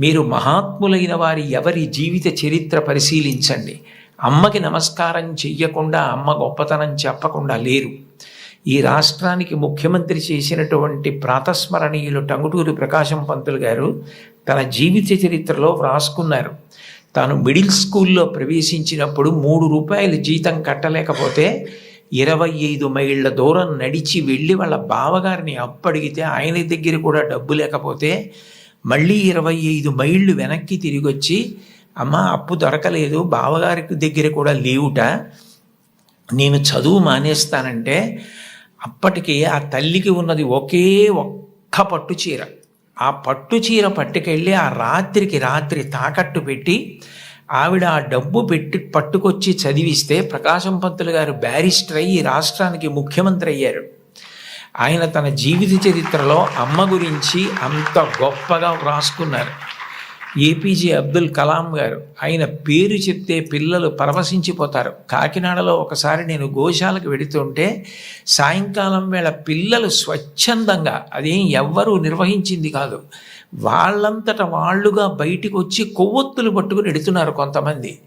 మీరు మహాత్ములైన వారి ఎవరి జీవిత చరిత్ర పరిశీలించండి. అమ్మకి నమస్కారం చెయ్యకుండా అమ్మ గొప్పతనం చెప్పకుండా లేరు. ఈ రాష్ట్రానికి ముఖ్యమంత్రి చేసినటువంటి ప్రాతస్మరణీయులు టంగుటూరి ప్రకాశం పంతులు గారు తన జీవిత చరిత్రలో వ్రాసుకున్నారు. తాను మిడిల్ స్కూల్లో ప్రవేశించినప్పుడు మూడు రూపాయలు జీతం కట్టలేకపోతే ఇరవై ఐదు మైళ్ళ దూరం నడిచి వెళ్ళి వాళ్ళ బావగారిని అప్పడిగితే ఆయన దగ్గర కూడా డబ్బు లేకపోతే మళ్ళీ ఇరవై ఐదు మైళ్ళు వెనక్కి తిరిగి వచ్చి అమ్మ అప్పు దొరకలేదు బావగారికి దగ్గర కూడా లేవుట. నేను చదువు మానేస్తానంటే అప్పటికి ఆ తల్లికి ఉన్నది ఒకే ఒక్క పట్టు చీర. ఆ పట్టు చీర పట్టుకెళ్ళి ఆ రాత్రికి రాత్రి తాకట్టు పెట్టి ఆవిడ ఆ డబ్బు పెట్టి పట్టుకొచ్చి చదివిస్తే ప్రకాశం పంతులు గారు బ్యారిస్టర్ అయ్యి రాష్ట్రానికి ముఖ్యమంత్రి అయ్యారు. ఆయన తన జీవిత చరిత్రలో అమ్మ గురించి అంత గొప్పగా వ్రాసుకున్నారు. ఏపీజే అబ్దుల్ కలాం గారు ఆయన పేరు చెప్తే పిల్లలు పరవశించిపోతారు. కాకినాడలో ఒకసారి నేను గోశాలకు వెడుతుంటే సాయంకాలం వేళ పిల్లలు స్వచ్ఛందంగా అదేం ఎవ్వరూ నిర్వహించింది కాదు వాళ్ళంతట వాళ్ళుగా బయటికి వచ్చి కొవ్వొత్తులు పట్టుకుని ఎడుతున్నారు కొంతమంది.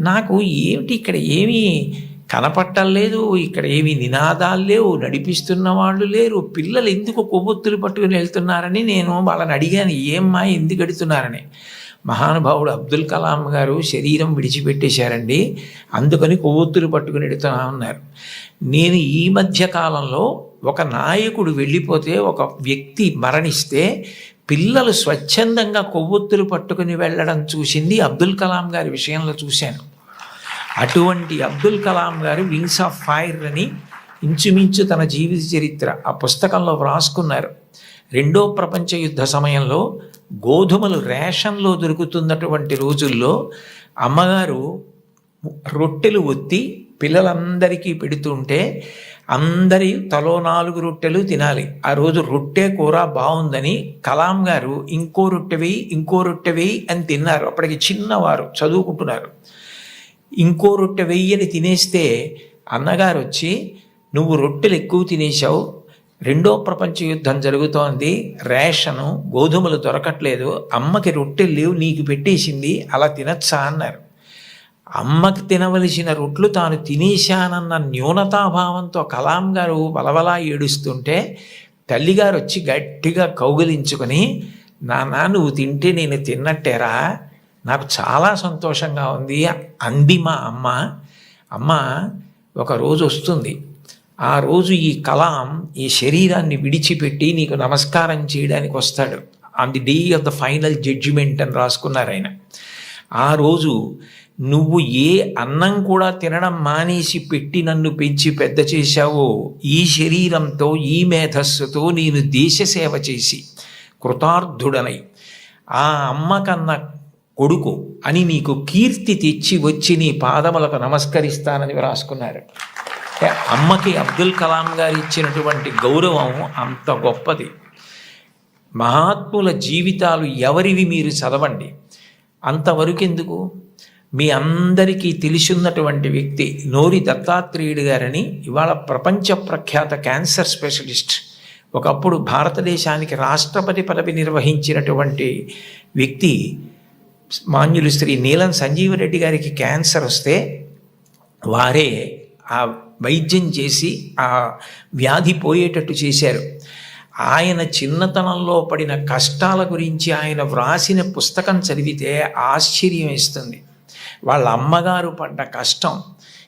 నాకు ఏమిటి ఇక్కడ ఏమీ కనపట్టం లేదు ఇక్కడ ఏమీ నినాదాలు లేవు నడిపిస్తున్న వాళ్ళు లేరు. పిల్లలు ఎందుకు కొవ్వొత్తులు పట్టుకుని వెళ్తున్నారని నేను వాళ్ళని అడిగాను ఏమ్మా ఎందుకు అడుగుతున్నారని? మహానుభావుడు అబ్దుల్ కలాం గారు శరీరం విడిచిపెట్టేశారండి అందుకని కొవ్వొత్తులు పట్టుకుని ఎడుతున్నా ఉన్నారు నేను ఈ మధ్య కాలంలో ఒక నాయకుడు వెళ్ళిపోతే ఒక వ్యక్తి మరణిస్తే పిల్లలు స్వచ్ఛందంగా కొవ్వొత్తులు పట్టుకుని వెళ్ళడం చూసింది అబ్దుల్ కలాం గారి విషయంలో చూశాను. అటువంటి అబ్దుల్ కలాం గారు వింగ్స్ ఆఫ్ ఫైర్ అని ఇంచుమించు తన జీవిత చరిత్ర ఆ పుస్తకంలో వ్రాసుకున్నారు. రెండో ప్రపంచ యుద్ధ సమయంలో గోధుమలు రేషన్లో దొరుకుతున్నటువంటి రోజుల్లో అమ్మగారు రొట్టెలు ఒత్తి పిల్లలందరికీ పెడుతుంటే అందరి తలో నాలుగు రొట్టెలు తినాలి. ఆ రోజు రొట్టె కూర బాగుందని కలాం గారు ఇంకో రొట్టె వేయి ఇంకో రొట్టె వేయి అని తిన్నారు. అప్పటికి చిన్నవారు చదువుకుంటున్నారు. ఇంకో రొట్టె వెయ్యని తినేస్తే అన్నగారు వచ్చి నువ్వు రొట్టెలు ఎక్కువ తినేసావు రెండో ప్రపంచ యుద్ధం జరుగుతోంది రేషను గోధుమలు దొరకట్లేదు అమ్మకి రొట్టెలు లేవు నీకు పెట్టేసింది అలా తినచ్చా? అన్నారు. అమ్మకి తినవలసిన రొట్లు తాను తినేశానన్న న్యూనతాభావంతో కలాం గారు వలవలా ఏడుస్తుంటే తల్లిగారు వచ్చి గట్టిగా కౌగిలించుకొని నాన్న నువ్వు తింటే నేను తిన్నట్టేరా నాకు చాలా సంతోషంగా ఉంది. అంది మా అమ్మ. అమ్మ ఒక రోజు వస్తుంది. ఆ రోజు ఈ కలాం ఈ శరీరాన్ని విడిచిపెట్టి నీకు నమస్కారం చేయడానికి వస్తాడు. On the day of the final judgement అని రాసుకున్నారు ఆయన. ఆ రోజు నువ్వు ఏ అన్నం కూడా తినడం మానేసి పెట్టి నన్ను పెంచి పెద్ద చేశావో ఈ శరీరంతో ఈ మేధస్సుతో నేను దేశ సేవ చేసి కృతార్థుడనై. ఆ అమ్మ కన్నా కొడుకు అని నీకు కీర్తి తెచ్చి వచ్చి నీ పాదములకు నమస్కరిస్తానని వ్రాసుకున్నారు. అమ్మకి అబ్దుల్ కలాం గారు ఇచ్చినటువంటి గౌరవం అంత గొప్పది. మహాత్ముల జీవితాలు ఎవరివి మీరు చదవండి. అంతవరకు ఎందుకు మీ అందరికీ తెలిసిన్నటువంటి వ్యక్తి నోరి దత్తాత్రేయుడు గారని ఇవాళ ప్రపంచ ప్రఖ్యాత క్యాన్సర్ స్పెషలిస్ట్ ఒకప్పుడు భారతదేశానికి రాష్ట్రపతి పదవి నిర్వహించినటువంటి వ్యక్తి మాన్యులు శ్రీ నీలం సంజీవరెడ్డి గారికి క్యాన్సర్ వస్తే వారే ఆ వైద్యం చేసి ఆ వ్యాధి పోయేటట్టు చేశారు. ఆయన చిన్నతనంలో పడిన కష్టాల గురించి ఆయన వ్రాసిన పుస్తకం చదివితే ఆశ్చర్యం ఇస్తుంది వాళ్ళ అమ్మగారు పడ్డ కష్టం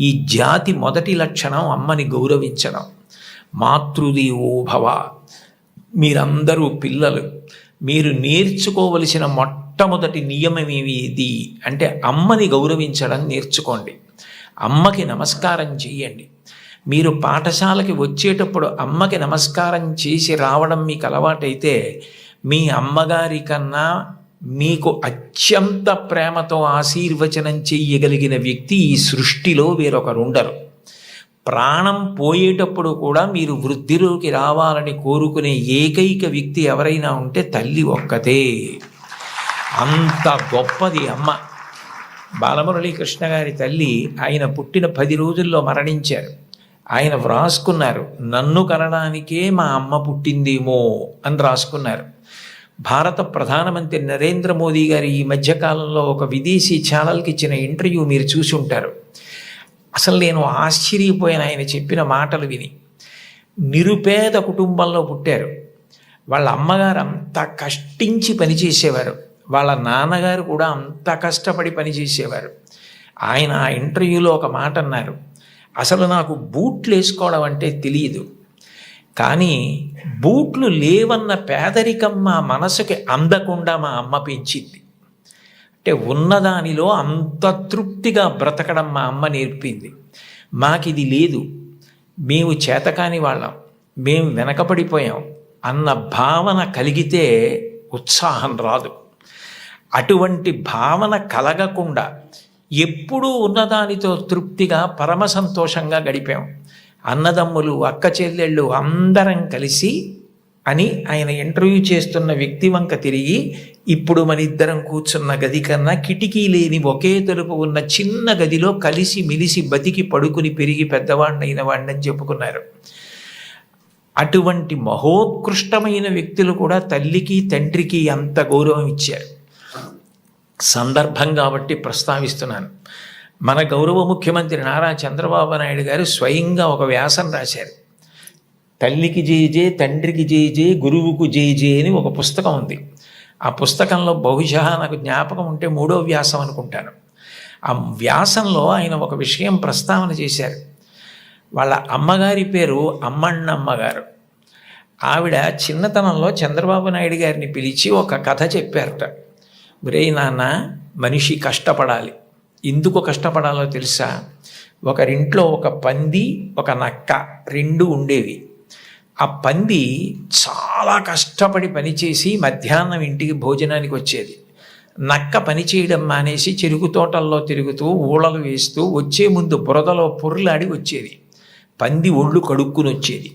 ఈ జాతి మొదటి లక్షణం అమ్మని గౌరవించడం. మాతృది ఓభవ మీరందరూ పిల్లలు. మీరు నేర్చుకోవలసిన మొట్టమొదటి నియమం ఏది? అంటే అమ్మని గౌరవించడం నేర్చుకోండి. అమ్మకి నమస్కారం చేయండి. మీరు పాఠశాలకి వచ్చేటప్పుడు అమ్మకి నమస్కారం చేసి రావడం మీకు అలవాటైతే మీ అమ్మగారి కన్నా మీకు అత్యంత ప్రేమతో ఆశీర్వచనం చెయ్యగలిగిన వ్యక్తి ఈ సృష్టిలో వేరొకరు ఉండరు. ప్రాణం పోయేటప్పుడు కూడా మీరు వృద్ధిలోకి రావాలని కోరుకునే ఏకైక వ్యక్తి ఎవరైనా ఉంటే తల్లి ఒక్కతే. అంత గొప్పది అమ్మ. బాలమురళీకృష్ణ గారి తల్లి ఆయన పుట్టిన పది రోజుల్లో మరణించారు. ఆయన వ్రాసుకున్నారు నన్ను కనడానికే మా అమ్మ పుట్టిందేమో అని రాసుకున్నారు భారత ప్రధానమంత్రి నరేంద్ర మోదీ గారు ఈ మధ్యకాలంలో ఒక విదేశీ ఛానల్కి ఇచ్చిన ఇంటర్వ్యూ మీరు చూసి ఉంటారు. అసలు నేను ఆశ్చర్యపోయిన ఆయన చెప్పిన మాటలు విని. నిరుపేద కుటుంబంలో పుట్టారు. వాళ్ళ అమ్మగారు అంత కష్టించి పనిచేసేవారు. వాళ్ళ నాన్నగారు కూడా అంత కష్టపడి పనిచేసేవారు. ఆయన ఆ ఇంటర్వ్యూలో ఒక మాట అన్నారు. అసలు నాకు బూట్లు వేసుకోవడం అంటే తెలియదు. కానీ బూట్లు లేవన్న పేదరికం మా మనసుకి అందకుండా మా అమ్మ పెంచింది. అంటే ఉన్నదానిలో అంత తృప్తిగా బ్రతకడం మా అమ్మ నేర్పింది. మాకిది లేదు. మేము చేతకాని వాళ్ళం. మేము వెనకపడిపోయాం అన్న భావన కలిగితే ఉత్సాహం రాదు. అటువంటి భావన కలగకుండా ఎప్పుడూ ఉన్నదానితో తృప్తిగా పరమ సంతోషంగా గడిపాం. అన్నదమ్ములు అక్క చెల్లెళ్ళు అందరం కలిసి అని ఆయన ఇంటర్వ్యూ చేస్తున్న వ్యక్తి వంక తిరిగి ఇప్పుడు మన ఇద్దరం కూర్చున్న గది కన్నా కిటికీ లేని ఒకే తలుపు ఉన్న చిన్న గదిలో కలిసి మిలిసి బతికి పడుకుని పెరిగి పెద్దవాడినైన వాడిని చెప్పుకున్నారు. అటువంటి మహోత్కృష్టమైన వ్యక్తులు కూడా తల్లికి తండ్రికి అంత గౌరవం ఇచ్చారు. సందర్భం కాబట్టి ప్రస్తావిస్తున్నాను. మన గౌరవ ముఖ్యమంత్రి నారా చంద్రబాబు నాయుడు గారు స్వయంగా ఒక వ్యాసం రాశారు. తల్లికి జేజే తండ్రికి జేజే గురువుకు జేజే అని ఒక పుస్తకం ఉంది. ఆ పుస్తకంలో బహుశా నాకు జ్ఞాపకం ఉంటే మూడో వ్యాసం అనుకుంటాను. ఆ వ్యాసంలో ఆయన ఒక విషయం ప్రస్తావన చేశారు. వాళ్ళ అమ్మగారి పేరు అమ్మన్నమ్మగారు ఆవిడ చిన్నతనంలో చంద్రబాబు నాయుడు గారిని పిలిచి ఒక కథ చెప్పారట. ఒరే నాన్న మనిషి కష్టపడాలి. ఎందుకు కష్టపడాలో తెలుసా? ఒకరింట్లో ఒక పంది ఒక నక్క రెండు ఉండేవి. ఆ పంది చాలా కష్టపడి పనిచేసి మధ్యాహ్నం ఇంటికి భోజనానికి వచ్చేది. నక్క పని చేయడం మానేసి చెరుకు తోటల్లో తిరుగుతూ ఊళలు వేస్తూ వచ్చే ముందు బురదలో పొర్లాడి వచ్చేది. పంది ఒళ్ళు కడుక్కుని వచ్చేది.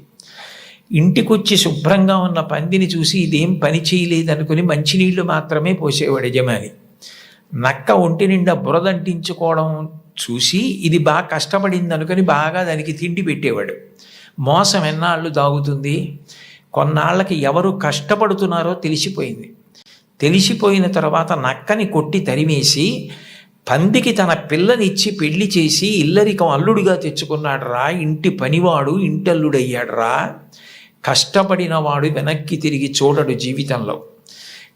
ఇంటికొచ్చి శుభ్రంగా ఉన్న పందిని చూసి ఇదేం పని చేయలేదనుకుని మంచినీళ్ళు మాత్రమే పోసేవాడు యజమాని. నక్క ఒంటి నిండా బురదంటించుకోవడం చూసి ఇది బాగా కష్టపడింది అనుకుని బాగా దానికి తిండి పెట్టేవాడు. మోసం ఎన్నాళ్ళు దాగుతుంది? కొన్నాళ్ళకి ఎవరు కష్టపడుతున్నారో తెలిసిపోయింది. తెలిసిపోయిన తర్వాత నక్కని కొట్టి తరిమేసి పందికి తన పిల్లనిచ్చి పెళ్ళి చేసి ఇల్లరికం అల్లుడిగా తెచ్చుకున్నాడు రా ఇంటి పనివాడు ఇంటల్లుడయ్యాడు రా కష్టపడిన వాడు వెనక్కి తిరిగి చూడడు జీవితంలో.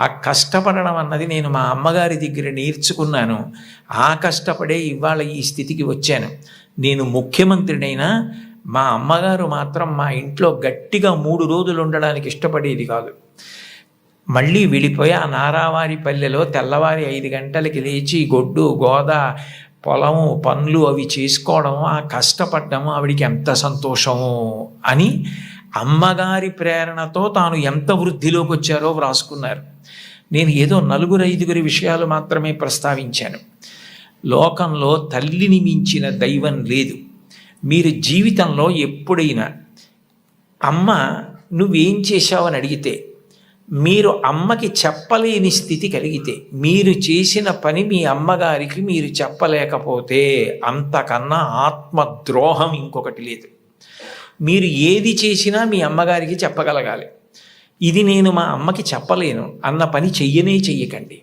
ఆ కష్టపడడం అన్నది నేను మా అమ్మగారి దగ్గర నేర్చుకున్నాను. ఆ కష్టపడే ఇవాళ ఈ స్థితికి వచ్చాను. నేను ముఖ్యమంత్రినైనా మా అమ్మగారు మాత్రం మా ఇంట్లో గట్టిగా మూడు రోజులు ఉండడానికి ఇష్టపడేది కాదు. మళ్ళీ వెళ్ళిపోయి ఆ నారావారి పల్లెలో తెల్లవారి ఐదు గంటలకి లేచి గొడ్డు గోద పొలము పనులు అవి చేసుకోవడం ఆ కష్టపడ్డము ఆవిడికి ఎంత సంతోషము అని అమ్మగారి ప్రేరణతో తాను ఎంత వృద్ధిలోకి వచ్చారో వ్రాసుకున్నారు. నేను ఏదో నలుగురు ఐదుగురి విషయాలు మాత్రమే ప్రస్తావించాను. లోకంలో తల్లిని మించిన దైవం లేదు. మీరు జీవితంలో ఎప్పుడైనా అమ్మ నువ్వేం చేశావని అడిగితే మీరు అమ్మకి చెప్పలేని స్థితి కలిగితే మీరు చేసిన పని మీ అమ్మగారికి మీరు చెప్పలేకపోతే అంతకన్నా ఆత్మద్రోహం ఇంకొకటి లేదు. మీరు ఏది చేసినా మీ అమ్మగారికి చెప్పగలగాలి. ఇది నేను మా అమ్మకి చెప్పలేను. అన్న పని చెయ్యనే చెయ్యకండి.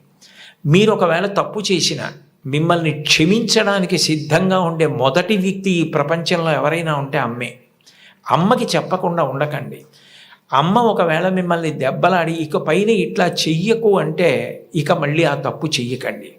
మీరు ఒకవేళ తప్పు చేసిన మిమ్మల్ని క్షమించడానికి సిద్ధంగా ఉండే మొదటి వ్యక్తి ఈ ప్రపంచంలో ఎవరైనా ఉంటే అమ్మే. అమ్మకి చెప్పకుండా ఉండకండి. అమ్మ ఒకవేళ మిమ్మల్ని దెబ్బలాడి ఇక పైన ఇట్లా చెయ్యకు అంటే ఇక మళ్ళీ ఆ తప్పు చెయ్యకండి.